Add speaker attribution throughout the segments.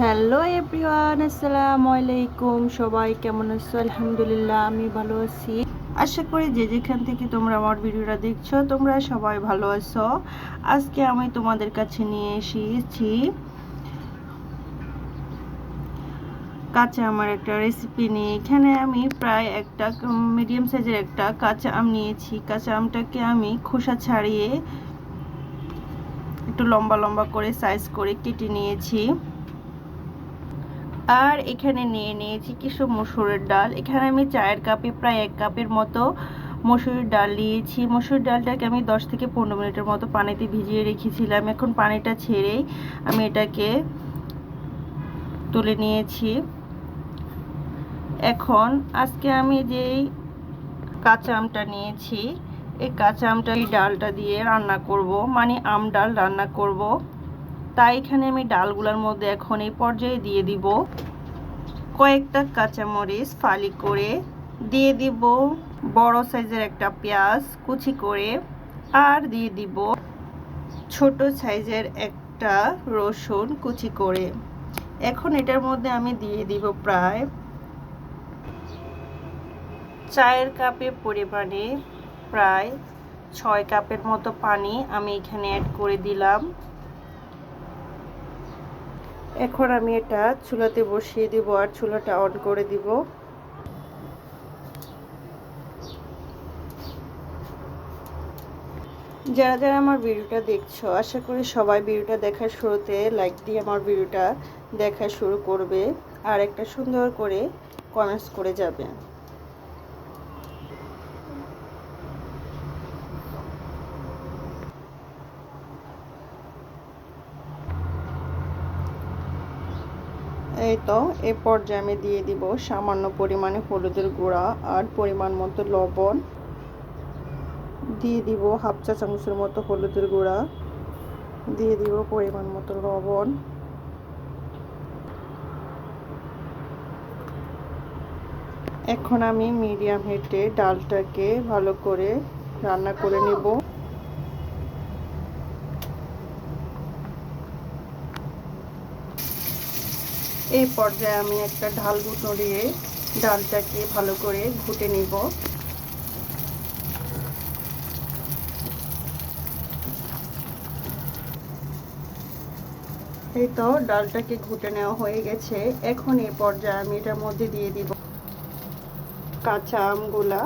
Speaker 1: Hello everyone, আসসালামু আলাইকুম। সবাই কেমন আছো? আলহামদুলিল্লাহ, আমি ভালো আছি। আশা করি যে যেখান থেকে তোমরা আমার ভিডিওটা দেখছ, তোমরা সবাই ভালো আছো। আজকে আমি তোমাদের কাছে নিয়ে এসেছি কাঁচা আমার একটা রেসিপি নিয়ে। এখানে আমি প্রায় একটা মিডিয়াম সাইজের একটা কাঁচা আম নিয়েছি। কাঁচা আমটাকে আমি খোসা ছাড়িয়ে একটু লম্বা লম্বা করে সাইজ করে কেটে নিয়েছি। আর এখানে নিয়ে নিয়েছি কিছু মসুরের ডাল। এখানে আমি চায়ের কাপে প্রায় এক কাপের মতো মসুরের ডাল নিয়েছি। মসুর ডালটাকে আমি 10 থেকে পনেরো মিনিটের মতো পানিতে ভিজিয়ে রেখেছিলাম। এখন পানিটা ছেড়েই আমি এটাকে তুলে নিয়েছি। এখন আজকে আমি যেই কাঁচা আমটা নিয়েছি, এই কাঁচা আমটা এই ডালটা দিয়ে রান্না করব। মানে আম ডাল রান্না করব। তাই এখানে আমি ডালগুলোর মধ্যে এখন এই পর্যায়ে দিয়ে দিব কয়েকটা কাঁচামরিচ ফালি করে, দিয়ে দিব বড় সাইজের একটা পেঁয়াজ কুচি করে, আর দিয়ে দিব ছোট সাইজের একটা রসুন কুচি করে। এখন এটার মধ্যে আমি দিয়ে দিব প্রায় চায়ের কাপের পরিমাণে, প্রায় ছয় কাপের মতো পানি আমি এখানে অ্যাড করে দিলাম। এখন আমি এটা চুলাতে বসিয়ে দিব আর চুলাটা অন করে দিব। যারা যারা আমার ভিডিওটা দেখছ, আশা করি সবাই ভিডিওটা দেখার শুরুতে লাইক দিয়ে আমার ভিডিওটা দেখা শুরু করবে আর একটা সুন্দর করে কমেন্টস করে যাবে। তো, এ পর্যায়ে আমি দিয়ে দিব সামান্য পরিমাণে হলুদের গুঁড়া আর পরিমাণ মতো লবণ। দিয়ে দিব হাফ চা চামচের মতো হলুদের গুঁড়া। দিয়ে দিব পরিমাণ মতো লবণ। এখন আমি মিডিয়াম হিটে ডালটাকে ভালো করে রান্না করে নেব। এই পর্যায়ে আমি একটা ঢাল গুঁটো দিয়ে ডালটাকে ভালো করে ঘুটে নিব। এই তো ডালটাকে ঘুটে নেওয়া হয়ে গেছে। এখন এই পর্যায়ে আমি এটার মধ্যে দিয়ে দিব কাঁচা আমগুলা।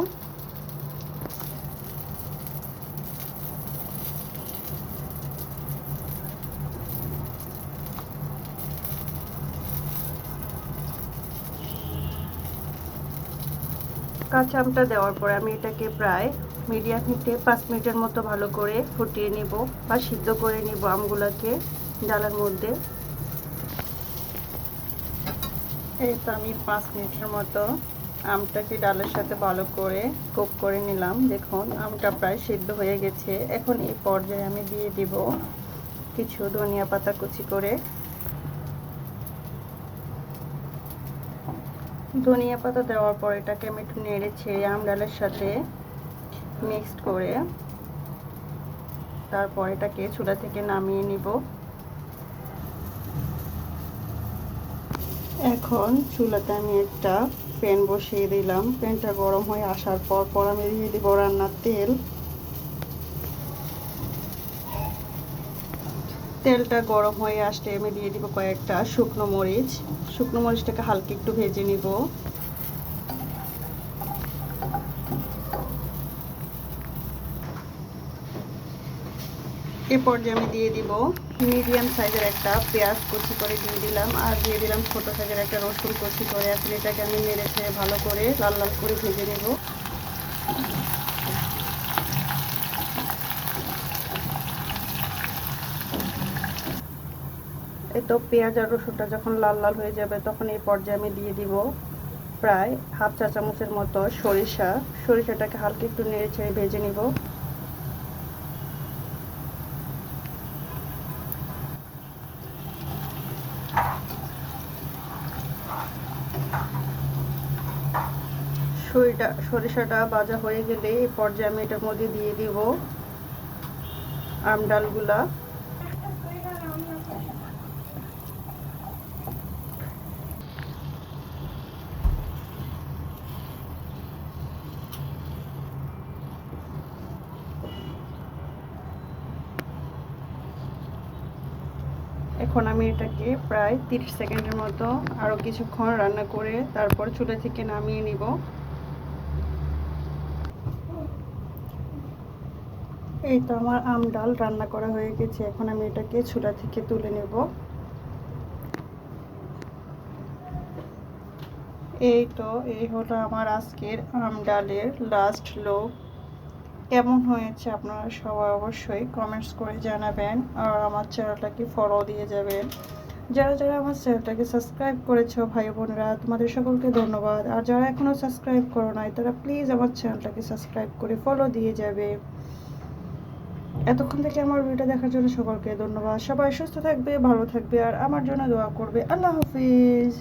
Speaker 1: কাঁচা আমটা দেওয়ার পরে আমি এটাকে প্রায় মিডিয়াম হিটে পাঁচ মিনিটের মতো ভালো করে ফুটিয়ে নিব বা সিদ্ধ করে নিব আমগুলোকে ডালের মধ্যে। এই তো আমি পাঁচ মিনিটের মতো আমটাকে ডালের সাথে ভালো করে কুক করে নিলাম। দেখুন, আমটা প্রায় সিদ্ধ হয়ে গেছে। এখন এই পর্যায়ে আমি দিয়ে দিব কিছু ধনিয়া পাতা কুচি করে। ধনিয়া পাতা দেওয়ার পর এটাকে আমি একটু নেড়ে ছেড়ে আম ডালের সাথে মিক্সড করে তারপর এটাকে চুলা থেকে নামিয়ে নিব। এখন চুলাতে আমি একটা প্যান বসিয়ে দিলাম। প্যানটা গরম হয়ে আসার পর পর আমি দিয়ে দিব রান্নার তেল। তেলটা গরম হয়ে আসলে আমি দিয়ে দিব কয়েকটা শুকনো মরিচ। শুকনো মরিচটাকে হালকা একটু ভেজে নিব। এ পর্যায়ে আমি দিয়ে দিব মিডিয়াম সাইজের একটা পেঁয়াজ কুচি করে দিয়ে দিলাম আর দিয়ে দিলাম ছোটো সাইজের একটা রসুন কুচি করে। এখন এটাকে আমি ছেড়ে ভালো করে লাল লাল করে ভেজে নেব। এই তো পেঁয়াজ আর রসুনটা যখন লাল লাল হয়ে যাবে, তখন এই পর্যায়ে আমি দিয়ে দিব প্রায় হাফ চা চামচের মতো সরিষা। সরিষাটাকে হালকা একটু নেড়ে ছেড়ে ভেজে নিব। সরিটা, সরিষাটা ভাজা হয়ে গেলে এই পর্যায়ে আমি এটার মধ্যে দিয়ে দিব আম এখন আমি এটাকে প্রায় তিরিশ সেকেন্ডের মতো আরও কিছুক্ষণ রান্না করে তারপর চুলা থেকে নামিয়ে নিব। এই তো আমার আম ডাল রান্না করা হয়ে গেছে। এখন আমি এটাকে চুলা থেকে তুলে নেব। এই তো, এই হলো আমার আজকের আম ডালের লাস্ট লোক কেমন হয়েছে আপনারা সবাই অবশ্যই কমেন্টস করে জানাবেন আর আমার চ্যানেলটাকে ফলো দিয়ে যাবেন। যারা যারা আমার চ্যানেলটাকে সাবস্ক্রাইব করেছ, ভাই বোনেরা, তোমাদের সকলকে ধন্যবাদ। আর যারা এখনও সাবস্ক্রাইব করো নাই, তারা প্লিজ আমার চ্যানেলটাকে সাবস্ক্রাইব করে ফলো দিয়ে যাবে। এতক্ষণ থেকে আমার ভিডিও দেখার জন্য সকলকে ধন্যবাদ। সবাই সুস্থ থাকবে, ভালো থাকবে, আর আমার জন্য দোয়া করবে। আল্লাহ হাফিজ।